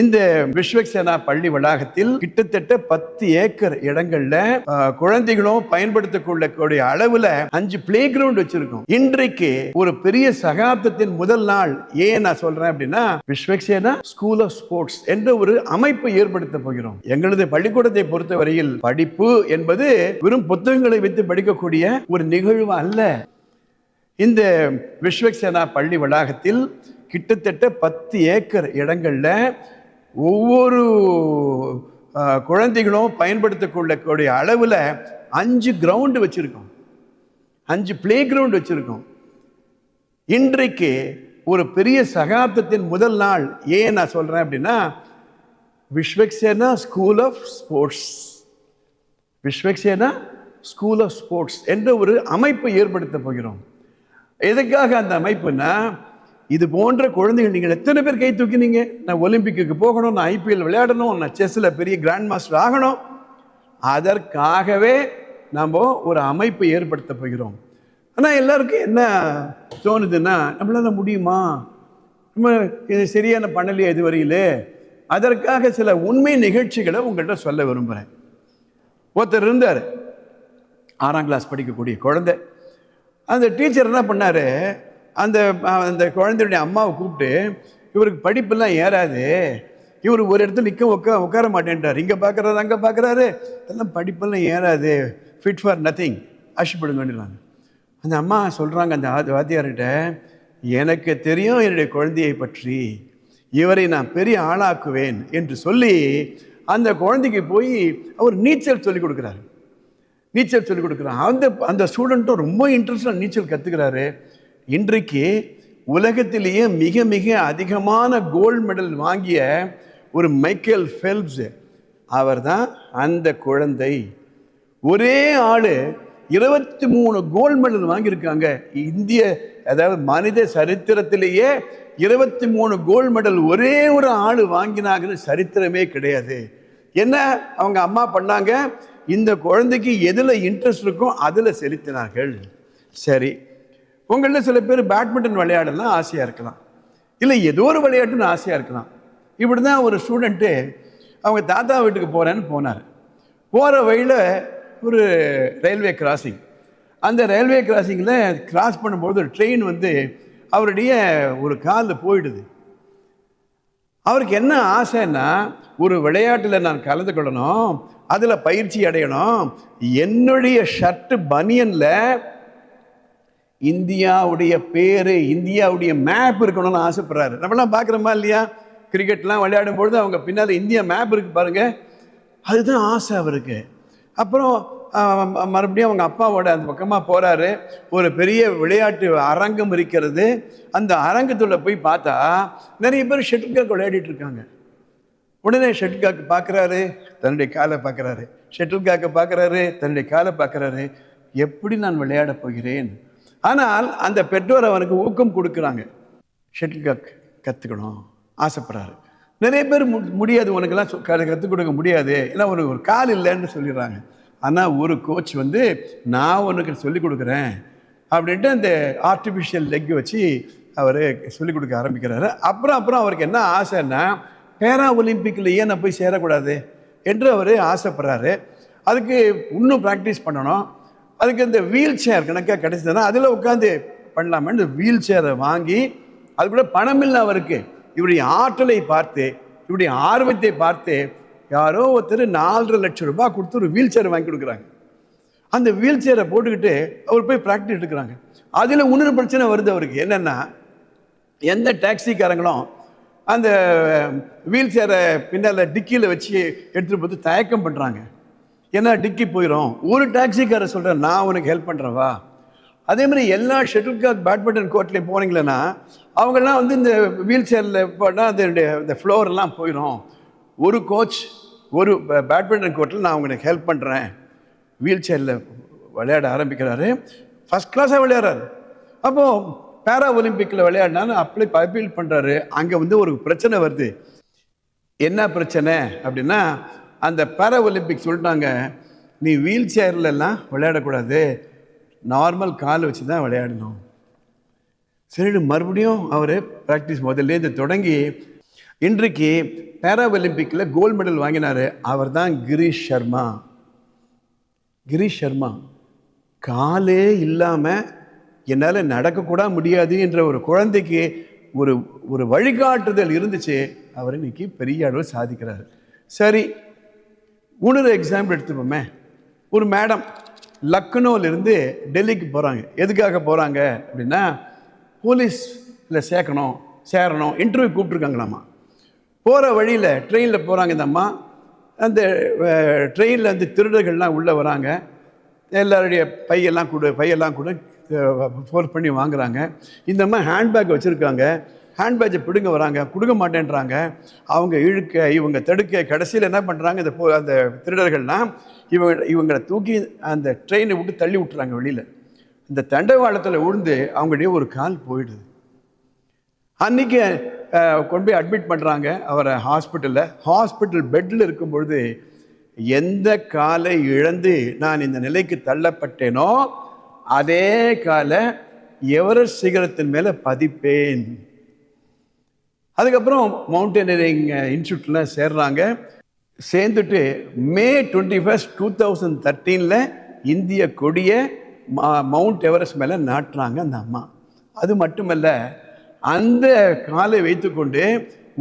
இந்த விஸ்வக்சேனா பள்ளி வளாகத்தில் கிட்டத்தட்ட பத்து ஏக்கர் இடங்கள்ல குழந்தைகளும் குழந்தைகளும் பயன்படுத்தக்கூடிய அளவுல அஞ்சு பிளே கிரவுண்ட் வச்சிருக்கோம். இன்றைக்கு ஒரு பெரிய சகாப்தத்தின் முதல் நாள். ஏன் நான் சொல்றேன் அப்படின்னா விஸ்வக்சேனா ஸ்கூல் ஆஃப் ஸ்போர்ட்ஸ் என்ற ஒரு அமைப்பை ஏற்படுத்த போகிறோம். எங்களது பள்ளிக்கூடத்தை பொறுத்தவரையில் படிப்பு என்பது வெறும் புத்தகங்களை வைத்து படிக்கக்கூடிய ஒரு நிகழ்வு அல்ல. இந்த விஸ்வக்சேனா பள்ளி வளாகத்தில் கிட்டத்தட்ட பத்து ஏக்கர் இடங்கள்ல ஒவ்வொரு குழந்தைகளும் பயன்படுத்தக்கூடிய அளவில் அஞ்சு கிரவுண்டு வச்சுருக்கோம். அஞ்சு பிளே கிரவுண்ட் வச்சுருக்கோம். இன்றைக்கு ஒரு பெரிய சகாப்தத்தின் முதல் நாள். ஏன் நான் சொல்கிறேன் அப்படின்னா Vishwaksena school of sports Vishwaksena school of sports என்ற ஒரு அமைப்பை ஏற்படுத்த போகிறோம். எதுக்காக அந்த அமைப்புன்னா இது போன்ற குழந்தைகள் நீங்கள் எத்தனை பேர் கை தூக்கினீங்க? நான் ஒலிம்பிக்கு போகணும் நான் ஐபிஎல் விளையாடணும் நான் செஸ்ஸில் பெரிய கிராண்ட் மாஸ்டர் ஆகணும். அதற்காகவே நம்ம ஒரு அமைப்பை ஏற்படுத்த போகிறோம். ஆனால் எல்லாருக்கும் என்ன தோணுதுன்னா நம்மளால் முடியுமா? நம்ம இது சரியான பண்ணலையே இது வரையிலே அதற்காக சில உண்மை நிகழ்ச்சிகளை உங்கள்கிட்ட சொல்ல விரும்புகிறேன் ஒருத்தர் இருந்தார். ஆறாம் கிளாஸ் படிக்கக்கூடிய குழந்தை. அந்த டீச்சர் என்ன பண்ணார்? அந்த அந்த குழந்தையுடைய அம்மாவை கூப்பிட்டு இவருக்கு படிப்பெல்லாம் ஏறாது. இவர் ஒரு இடத்துல நிற்க உட்கா உட்கார மாட்டேன்றார். இங்கே பார்க்குறாரு அங்கே பார்க்குறாரு இதெல்லாம் படிப்பெல்லாம் ஏறாது. ஃபிட் ஃபார் நத்திங் அஷ்டப்படுங்கன்றாங்க அந்த அம்மா சொல்கிறாங்க அந்த வாத்தியார்கிட்ட எனக்கு தெரியும் என்னுடைய குழந்தையை பற்றி. இவரை நான் பெரிய ஆளாக்குவேன் என்று சொல்லி அந்த குழந்தைக்கு போய் அவர் நீச்சல் சொல்லிக் கொடுக்குறாரு. நீச்சல் சொல்லிக் கொடுக்குறாரு அந்த அந்த ஸ்டூடெண்ட்டும் ரொம்ப இன்ட்ரெஸ்டாக நீச்சல் கற்றுக்கிறாரு இன்றைக்கு உலகத்திலேயே மிக மிக அதிகமான கோல்டு மெடல் வாங்கிய ஒரு மைக்கேல் ஃபெல்ப்ஸ் அவர் தான் அந்த குழந்தை. ஒரே ஆள் இருபத்தி மூணு கோல்டு மெடல் வாங்கியிருக்காங்க. இந்திய அதாவது மனித சரித்திரத்திலேயே இருபத்தி மூணு கோல்டு மெடல் ஒரே ஒரு ஆள் வாங்கினாங்கன்னு சரித்திரமே கிடையாது. என்ன அவங்க அம்மா பண்ணாங்க? இந்த குழந்தைக்கு எதில் இன்ட்ரெஸ்ட் இருக்கோ அதில் செலுத்தினார்கள். சரி உங்களில் சில பேர் பேட்மிண்டன் விளையாடலாம் ஆசையாக இருக்கலாம். இல்லை ஏதோ ஒரு விளையாட்டுன்னு ஆசையாக இருக்கலாம். இப்படி தான் ஒரு ஸ்டூடெண்ட்டு அவங்க தாத்தா வீட்டுக்கு போகிறேன்னு போனார். போகிற வழியில் ஒரு ரயில்வே கிராசிங் அந்த ரயில்வே கிராசிங்கில் கிராஸ் பண்ணும்போது ஒரு ட்ரெயின் வந்து அவருடைய ஒரு காலில் போயிடுது. அவருக்கு என்ன ஆசைன்னா ஒரு விளையாட்டில் நான் கலந்து கொள்ளணும் அதில் பயிற்சி அடையணும் என்னுடைய ஷர்ட்டு பனியனில் இந்தியாவுடைய பேர் இந்தியாவுடைய மேப் இருக்கணும்னு ஆசைப்படுறாரு. நம்மளாம் பார்க்குறோமா இல்லையா? கிரிக்கெட்லாம் விளையாடும் பொழுது அவங்க பின்னால் இந்தியா மேப் இருக்கு பாருங்க. அதுதான் ஆசை அவருக்கு. அப்புறம் மறுபடியும் அவங்க அப்பாவோட அந்த பக்கமாக போகிறாரு ஒரு பெரிய விளையாட்டு அரங்கம் இருக்கிறது. அந்த அரங்கத்துள்ள போய் பார்த்தா நிறைய பேர் ஷெட்டில்காக் விளையாடிட்டு இருக்காங்க. உடனே ஷட்டில்காக்கு பார்க்குறாரு தன்னுடைய காலை பார்க்குறாரு ஷட்டில்காக்கை பார்க்குறாரு தன்னுடைய காலை பார்க்குறாரு எப்படி நான் விளையாட போகிறேன்? ஆனால் அந்த பெற்றோர் அவனுக்கு ஊக்கம் கொடுக்குறாங்க. ஷட்டில் காக் கற்றுக்கணும் ஆசைப்படுறாரு. நிறைய பேர் மு முடியாது உனக்கெல்லாம் கற்றுக் கொடுக்க முடியாது. ஏன்னா உனக்கு ஒரு கால் இல்லைன்னு சொல்லிடுறாங்க. ஆனால் ஒரு கோச் வந்து நான் உனக்கு சொல்லிக் கொடுக்குறேன். அப்படின்ட்டு அந்த ஆர்டிஃபிஷியல் லெக் வச்சு அவர் சொல்லிக் கொடுக்க ஆரம்பிக்கிறாரு. அப்புறம் அப்புறம் அவருக்கு என்ன ஆசைன்னா பேரா ஒலிம்பிக்கில் ஏன் நான் போய் சேரக்கூடாது என்று அவர் ஆசைப்படுறாரு. அதுக்கு இன்னும் ப்ராக்டிஸ் பண்ணணும். அதுக்கு இந்த வீல் சேர் கணக்காக கிடைச்சதுன்னா அதில் உட்காந்து பண்ணலாமே வீல் சேரை வாங்கி அது கூட பணம் இல்லை அவருக்கு. இவருடைய ஆற்றலை பார்த்து இவருடைய ஆர்வத்தை பார்த்து யாரோ ஒருத்தர் நாலரை லட்சம் ரூபாய் கொடுத்து ஒரு வீல் சேர் வாங்கி கொடுக்குறாங்க. அந்த வீல் சேரை போட்டுக்கிட்டு அவர் போய் ப்ராக்டிஸ் எடுக்கிறாங்க. அதில் இன்னொரு பிரச்சனை வருது அவருக்கு. என்னென்னா எந்த டாக்ஸிக்காரங்களும் அந்த வீல் சேரை பின்னால் டிக்கியில் வச்சு எடுத்துகிட்டு போய் தயக்கம் பண்ணுறாங்க ஏன்னா டிக்கி போயிடும் ஒரு டாக்ஸிக்காரர் சொல்கிறேன் நான் உனக்கு ஹெல்ப் பண்ணுறவா அதே மாதிரி எல்லா ஷெட்டில் காக் பேட்மிண்டன் கோர்ட்லேயும் போனீங்களேன்னா அவங்கெல்லாம் வந்து இந்த வீல் சேரில் போனால் அதனுடைய இந்த ஃப்ளோர்லாம் போயிடும் ஒரு கோச் ஒரு பேட்மிண்டன் கோர்ட்டில் நான் உங்களுக்கு ஹெல்ப் பண்ணுறேன் வீல் சேரில் விளையாட ஆரம்பிக்கிறாரு. ஃபஸ்ட் கிளாஸாக விளையாடுறாரு. அப்போது பேரா ஒலிம்பிக்கில் விளையாடினாலும் அப்ளை அப்பீல் பண்ணுறாரு அங்கே வந்து ஒரு பிரச்சனை வருது. என்ன பிரச்சனை அப்படின்னா அந்த பேரா ஒலிம்பிக் சொல்லிட்டாங்க நீ வீல் சேர்லலாம் விளையாடக்கூடாது. நார்மல் கால் வச்சு தான் விளையாடணும். சரி மறுபடியும் அவர் ப்ராக்டிஸ் முதல்லேருந்து தொடங்கி இன்றைக்கு பேரா ஒலிம்பிக்கில் கோல்டு மெடல் வாங்கினார் அவர் தான் கிரீஷ் சர்மா. கிரீஷ் சர்மா காலே இல்லாமல் என்னால் நடக்கக்கூட முடியாது என்ற ஒரு குழந்தைக்கு ஒரு ஒரு வழிகாட்டுதல் இருந்துச்சு. அவர் இன்னைக்கு பெரிய அளவில் சாதிக்கிறாரு. சரி இன்னொரு எக்ஸாம்பிள் எடுத்துப்போமே. ஒரு மேடம் லக்னோவிலிருந்து டெல்லிக்கு போகிறாங்க எதுக்காக போகிறாங்க அப்படின்னா போலீஸில் சேர்க்கணும் சேரணும் இன்டர்வியூ கூப்பிட்ருக்காங்களாம்மா போகிற வழியில் ட்ரெயினில் போகிறாங்க இந்த அம்மா அந்த ட்ரெயினில் வந்து திருடர்கள்லாம் உள்ளே வராங்க. எல்லாருடைய பையெல்லாம் கொடு பையெல்லாம் கூட ஃபோர்ஸ் பண்ணி வாங்குறாங்க. இந்த அம்மா ஹேண்ட்பேக் வச்சுருக்காங்க. ஹேண்ட்பேக்கை பிடுங்க வராங்க கொடுக்க மாட்டேன்றாங்க. அவங்க இழுக்க இவங்க தடுக்க கடைசியில் என்ன பண்ணுறாங்க இந்த போ அந்த திருடர்கள்லாம் இவங்க இவங்களை தூக்கி அந்த ட்ரெயினை விட்டு தள்ளி விட்டுறாங்க வெளியில். இந்த தண்டவாளத்தில் விழுந்து அவங்களுடைய ஒரு கால் போயிடுது. அன்றைக்கி கொண்டு போய் அட்மிட் பண்ணுறாங்க அவரை ஹாஸ்பிட்டலில் ஹாஸ்பிட்டல் பெட்டில் இருக்கும் பொழுது எந்த காலை இழந்து நான் இந்த நிலைக்கு தள்ளப்பட்டேனோ அதே காலை எவரெஸ்ட் சிகரத்தின் மேலே பதிப்பேன். அதுக்கப்புறம் மவுண்டனரிங் இன்ஸ்டியூட்டில் சேர்றாங்க. சேர்ந்துட்டு May twenty first two thousand தேர்ட்டீனில் இந்திய கொடியை மவுண்ட் எவரெஸ்ட் மேலே நாட்டுறாங்க அந்த அம்மா. அது மட்டுமல்ல அந்த காலை வைத்துக்கொண்டு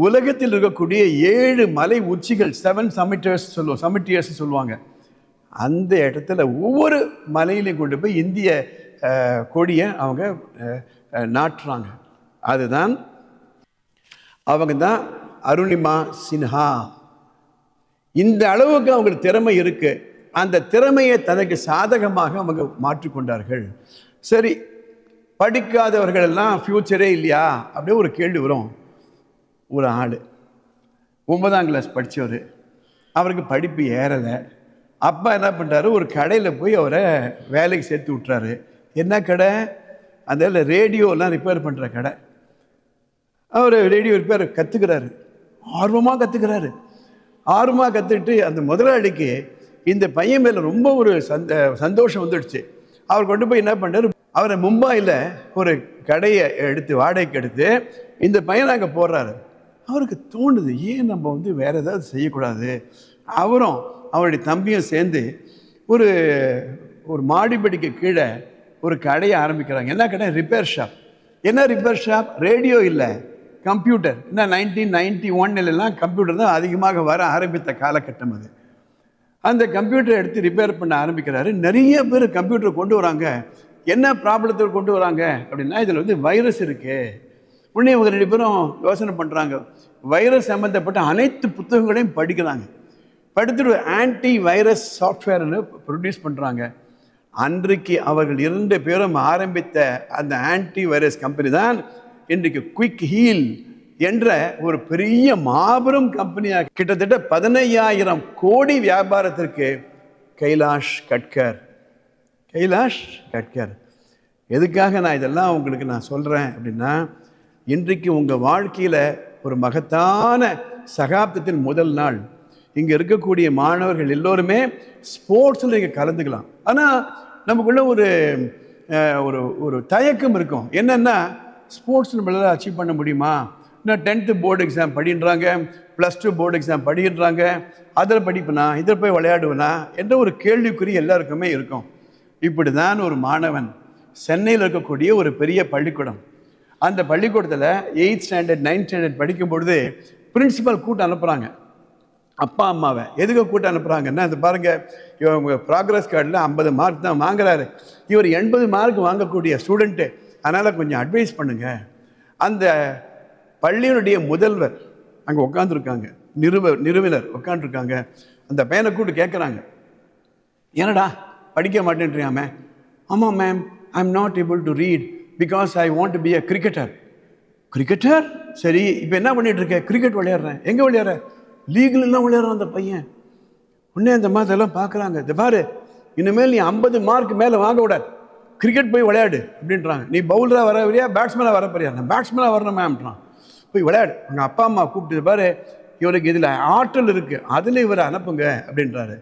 உலகத்தில் இருக்கக்கூடிய ஏழு மலை உச்சிகள் செவன் சமிட்டர்ஸ் சொல்லுவோம் சமிட்டியர்ஸ் சொல்லுவாங்க. அந்த இடத்துல ஒவ்வொரு மலையிலையும் கொண்டு போய் இந்திய கொடியை அவங்க நாட்டுறாங்க. அதுதான் அவங்க தான் அருணிமா சின்ஹா. இந்த அளவுக்கு அவங்களுக்கு திறமை இருக்குது அந்த திறமையை தனக்கு சாதகமாக அவங்க மாற்றிக்கொண்டார்கள் சரி படிக்காதவர்கள் எல்லாம் ஃப்யூச்சரே இல்லையா? அப்படியே ஒரு கேள்வி வரும். ஒரு ஆள். ஒன்பதாம் கிளாஸ் படித்தவர் அவருக்கு படிப்பு ஏறலை. அப்பா என்ன பண்ணுறாரு ஒரு கடையில் போய் அவரை வேலைக்கு சேர்த்து விட்றாரு என்ன கடை? அந்த ரேடியோலாம் ரிப்பேர் பண்ணுற கடை. அவர் ரேடியோ ரிப்பேர் கற்றுக்கிறாரு ஆர்வமாக கற்றுக்கிறாரு ஆர்வமாக கற்றுக்கிட்டு அந்த முதலாளிக்கு இந்த பையன் மேலே ரொம்ப ஒரு சந்த சந்தோஷம் வந்துடுச்சு. அவர் கொண்டு போய் என்ன பண்ணாரு? அவரை மும்பாயில் ஒரு கடையை எடுத்து வாடகைக்கு எடுத்து இந்த பையனை அங்கே போடுறாரு. அவருக்கு தோணுது ஏன் நம்ம வந்து வேறு ஏதாவது செய்யக்கூடாது? அவரும் அவருடைய தம்பியும் சேர்ந்து ஒரு ஒரு மாடிப்படிக்கு கீழே ஒரு கடையை ஆரம்பிக்கிறாங்க. என்ன கடை? ரிப்பேர் ஷாப் என்ன ரிப்பேர் ஷாப் ரேடியோ இல்லை. கம்ப்யூட்டர். என்ன நைன்டீன் நைன்டி ஒன்னிலலாம் கம்ப்யூட்டர் தான் அதிகமாக வர ஆரம்பித்த காலகட்டம் அது. அந்த கம்ப்யூட்டரை எடுத்து ரிப்பேர் பண்ண ஆரம்பிக்கிறாரு. நிறைய பேர் கம்ப்யூட்டர் கொண்டு வராங்க. என்ன ப்ராப்ளத்தில் கொண்டு வராங்க? அப்படின்னா இதில் வந்து வைரஸ் இருக்குது உடனே இவங்க ரெண்டு பேரும் யோசனை பண்ணுறாங்க வைரஸ் சம்மந்தப்பட்ட அனைத்து புத்தகங்களையும் படிக்கிறாங்க. படித்துட்டு ஆன்டி வைரஸ் சாஃப்ட்வேர்னு ப்ரொடியூஸ் பண்ணுறாங்க அன்றைக்கு அவர்கள் இரண்டு பேரும் ஆரம்பித்த அந்த ஆன்டி வைரஸ் கம்பெனி தான் இன்றைக்கு குயிக் ஹீல் என்ற ஒரு பெரிய மாபெரும் கம்பெனியாக கிட்டத்தட்ட பதினையாயிரம் கோடி வியாபாரத்திற்கு கைலாஷ் கட்கர். கைலாஷ் கட்கர். எதுக்காக நான் இதெல்லாம் உங்களுக்கு நான் சொல்கிறேன் அப்படின்னா இன்றைக்கு உங்கள் வாழ்க்கையில் ஒரு மகத்தான சகாப்தத்தின் முதல் நாள். இங்கே இருக்கக்கூடிய மாணவர்கள் எல்லோருமே ஸ்போர்ட்ஸில் நீங்கள் கலந்துக்கலாம். ஆனால் நமக்குள்ள ஒரு ஒரு ஒரு தயக்கம் இருக்கும். என்னென்னா ஸ்போர்ட்ஸ் நம்மளால் அச்சீவ் பண்ண முடியுமா? இன்னும் டென்த்து போர்டு எக்ஸாம் படின்றாங்க ப்ளஸ் டூ போர்டு எக்ஸாம் படின்றாங்க. அதில் படிப்பனா? இதில் போய் விளையாடுவனா? என்ற ஒரு கேள்விக்குறி எல்லாருக்குமே இருக்கும். இப்படி தான் ஒரு மாணவன் சென்னையில் இருக்கக்கூடிய ஒரு பெரிய பள்ளிக்கூடம். அந்த பள்ளிக்கூடத்தில் எயித் ஸ்டாண்டர்ட் நைன்த் ஸ்டாண்டர்ட் படிக்கும் பொழுது பிரின்சிபல் கூட்டம் அனுப்புகிறாங்க அப்பா அம்மாவை. எதுக்கு கூட்டம் அனுப்புகிறாங்கன்னா அது பாருங்கள் இவங்க ப்ராக்ரஸ் கார்டில் ஐம்பது மார்க் தான் வாங்குறாரு. இவர் எண்பது மார்க் வாங்கக்கூடிய ஸ்டூடெண்ட்டு அதனால் கொஞ்சம் அட்வைஸ் பண்ணுங்க. அந்த பள்ளியினுடைய முதல்வர் அங்கே உட்காந்துருக்காங்க நிறுவ நிறுவனர் உட்காந்துருக்காங்க அந்த பையனை கூப்பிட்டு கேட்குறாங்க என்னடா படிக்க மாட்டேன்றியாமே? ஆமாம் ma'am I am not able to read because I want to be a cricketer cricketer சரி இப்போ என்ன பண்ணிட்டு இருக்க கிரிக்கெட் விளையாடுறேன். எங்கே விளையாடுற? லீக்லாம் விளையாடுறான் அந்த பையன். உடனே அந்த மாதிரிலாம் பார்க்குறாங்க இந்த பாரு. இனிமேல் நீ ஐம்பது மார்க் மேலே வாங்க விடாது. கிரிக்கெட் போய் விளையாடு அப்படின்றாங்க. நீ பவுலராக வர வரியா பேட்ஸ்மேனாக வர நான் பேட்ஸ்மேனாக வரணும் மேம்ன்றான் போய் விளையாடு. உங்கள் அப்பா அம்மா கூப்பிட்டு பாரு இவருக்கு இதில் ஆற்றல் இருக்குது அதில் இவரை அனுப்புங்க அப்படின்றாரு.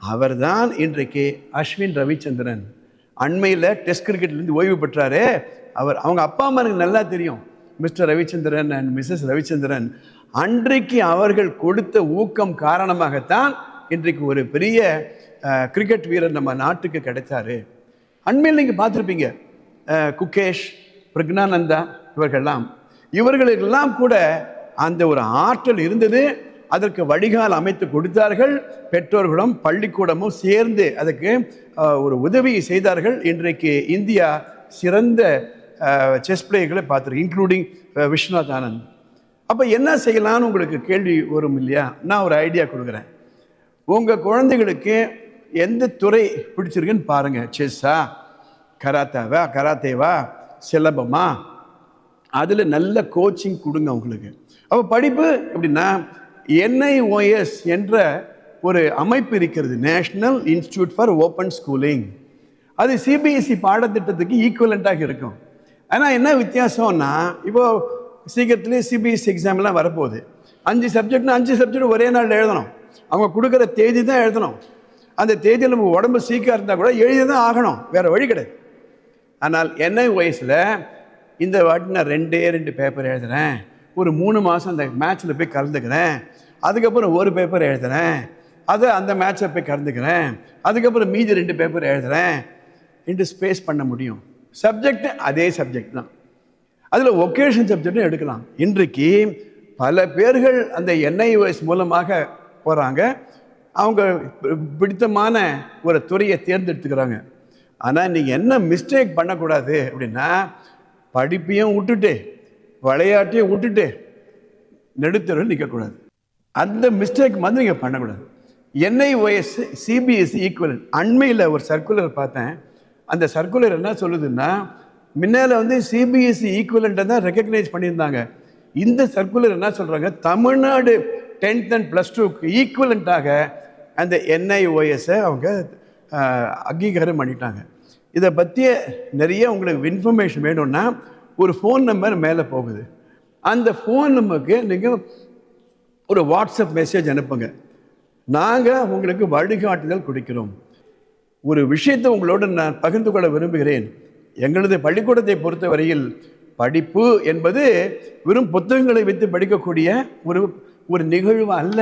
அவர் தான் இன்றைக்கு அஸ்வின் ரவிச்சந்திரன். அண்மையில் டெஸ்ட் கிரிக்கெட்லேருந்து ஓய்வு பெற்றாரு. அவர் அவங்க அப்பா அம்மா எனக்கு நல்லா தெரியும். Mr Ravichandran and Mrs Ravichandran. அன்றைக்கு அவர்கள் கொடுத்த ஊக்கம் காரணமாகத்தான் இன்றைக்கு ஒரு பெரிய கிரிக்கெட் வீரர் நம்ம நாட்டுக்கு கிடைச்சாரு. அண்மையில் நீங்கள் பார்த்துருப்பீங்க. குகேஷ் பிரக்னானந்தா இவர்கள்லாம். இவர்களுக்கெல்லாம் கூட அந்த ஒரு ஆற்றல் இருந்தது. அதற்கு வடிகால் அமைத்து கொடுத்தார்கள். பெற்றோர்களும் பள்ளிக்கூடமும் சேர்ந்து அதுக்கு ஒரு உதவியை செய்தார்கள். இன்றைக்கு இந்தியா சிறந்த செஸ் பிளேயர்களை பார்த்துருக்கு இன்க்ளூடிங் விஸ்வநாத் ஆனந்த். அப்போ என்ன செய்யலாம்னு உங்களுக்கு கேள்வி வரும் இல்லையா? நான் ஒரு ஐடியா கொடுக்குறேன். உங்கள் குழந்தைகளுக்கு எந்த துறை பிடிச்சிருக்குன்னு பாருங்கள் செஸ்ஸா கராத்தாவா கராத்தேவா சிலபமா? அதில் நல்ல கோச்சிங் கொடுங்க அவங்களுக்கு. அப்போ படிப்பு எப்படின்னா என்ஐஓஎஸ் என்ற ஒரு அமைப்பு இருக்கிறது. National institute for open schooling அது சிபிஎஸ்சி பாடத்திட்டத்துக்கு ஈக்குவலண்ட்டாக இருக்கும். ஆனால் என்ன வித்தியாசம்னா இப்போ சீக்கிரத்துலேயே சிபிஎஸ்சி எக்ஸாம்லாம் வரப்போகுது. அஞ்சு சப்ஜெக்ட்னா அஞ்சு சப்ஜெக்ட் ஒரே நாள் எழுதணும். அவங்க கொடுக்குற தேதி தான் எழுதணும். அந்த தேதியில் நம்ம உடம்பு சீக்கிரம் இருந்தால் கூட எழுதி தான் ஆகணும். வேறு வழி கிடையாது. ஆனால் என்ன வயசில் இந்த வாட்டி நான் ரெண்டே ரெண்டு பேப்பர் எழுதுகிறேன் ஒரு மூணு மாதம் அந்த மேட்ச்சில் போய் கலந்துக்கிறேன். அதுக்கப்புறம் ஒரு பேப்பர் எழுதுகிறேன் அதை அந்த மேட்ச்சில் போய் கலந்துக்கிறேன். அதுக்கப்புறம் மீதி ரெண்டு பேப்பர் எழுதுகிறேன் என்று ஸ்பேஸ் பண்ண முடியும். சப்ஜெக்ட் அதே சப்ஜெக்ட் தான். அதில் ஒகேஷன் சப்ஜெக்டும் எடுக்கலாம். இன்றைக்கு பல பேர்கள் அந்த என்ஐஓஎஸ் மூலமாக போகிறாங்க அவங்க பிடித்தமான ஒரு துறையை தேர்ந்தெடுத்துக்கிறாங்க. ஆனால் நீங்கள் என்ன மிஸ்டேக் பண்ணக்கூடாது அப்படின்னா படிப்பையும் விட்டுட்டு விளையாட்டையும் விட்டுட்டு நெடுத்தரும் நிற்கக்கூடாது அந்த மிஸ்டேக் வந்து நீங்கள் பண்ணக்கூடாது. என்ஐஓஎஸ் சிபிஎஸ்சி ஈக்குவல் அண்மையில் ஒரு சர்க்குலர் பார்த்தேன். அந்த சர்க்குலர் என்ன சொல்லுதுன்னா முன்னால் வந்து சிபிஎஸ்சி ஈக்குவலண்ட்டை தான் ரெக்கக்னைஸ் பண்ணியிருந்தாங்க. இந்த சர்க்குலர் என்ன சொல்கிறாங்க தமிழ்நாடு டென்த் அண்ட் ப்ளஸ் டூக்கு ஈக்குவலண்ட்டாக அந்த என்ஐஓஎஸை அவங்க அங்கீகாரம் பண்ணிட்டாங்க. இதை பற்றிய நிறைய உங்களுக்கு இன்ஃபர்மேஷன் வேணும்னா ஒரு ஃபோன் நம்பர் மேலே போகுது. அந்த ஃபோன் நம்பருக்கு நீங்கள் ஒரு வாட்ஸ்அப் மெசேஜ் அனுப்புங்க. நாங்கள் உங்களுக்கு வழிகாட்டுதல் கொடுக்கிறோம். ஒரு விஷயத்தை உங்களோடு நான் பகிர்ந்து கொள்ள விரும்புகிறேன். எங்களது பள்ளிக்கூடத்தை பொறுத்தவரையில் படிப்பு என்பது வெறும் புத்தகங்களை வைத்து படிக்கக்கூடிய ஒரு ஒரு நிகழ்வு அல்ல.